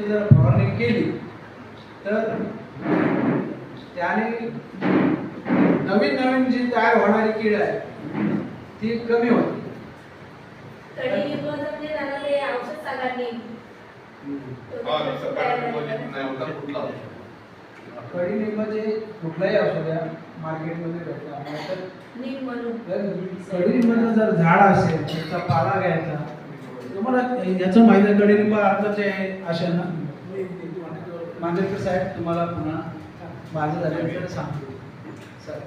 जर फवारणी केली तर त्याने नवीन नवीन जी तयार होणारी कीड आहे ती कमी होते कुठला औषध? कडीलिंबाचे कुठलाही असू द्या मार्केटमध्ये भेटला म्हणून जर कडीलिंबाचं जर झाड असेल त्याचा पाला घ्यायचा तुम्हाला याचं माहिती आहे कडीलिंब आताचे असे ना मांजरकर साहेब तुम्हाला पुन्हा माझं झाल्यानंतर सांगतो. सर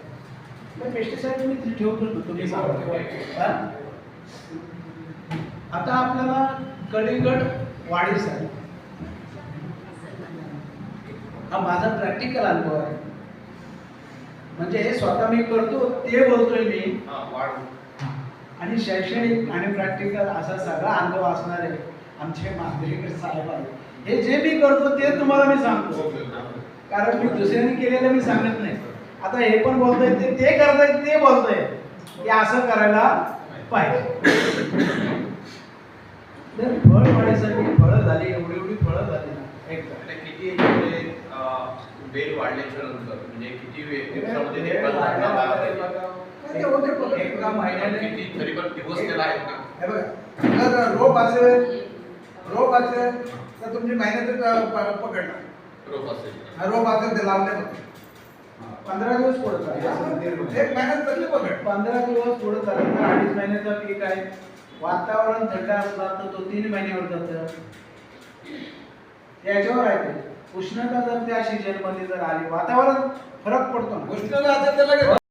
तर पेस्टिसाईड मी ते ठेवतो तुम्ही आता आपल्याला कडेगट वाढीस आहे हा माझा प्रॅक्टिकल अनुभव आहे. म्हणजे हे स्वतः मी करतो ते बोलतोय मी. वाढ. आणि शैक्षणिक आणि प्रॅक्टिकल असा सगळा अनुभव असणारे आमचे मांजरेकर साहेब आहेत. हे जे मी करतो ते तुम्हाला मी सांगतो. कारण मी दुसऱ्यांनी केलेलं मी सांगत नाही. आता हे पण बोलतोय ते ते करतायत ते बोलतोय. की असं करायला पाहिजे. तर फळ वाढीसाठी फळं झाली एवढी एवढी फळं झाली ना. आणि किती वेल वाढल्याच्या नंतर म्हणजे किती वेळ तर पण दिवस हे बघा. जर रोप असेल रोप असेल तर तुमची मेहनत पकडणार. रोप असेल. हा रोप असेल ते लावणे पंधरा दिवस पुढे एक कसली पकड. पंधरा दिवस पुढे तर अडीच महिन्याचा पीक आहे. वातावरण थंड असला तर तो तीन महिन्यावर जातं. याच्यावर आहे ते. उष्णता जर त्या सीजनमध्ये जर आली वातावरण फरक पडतो उष्णता असेल तर लगेच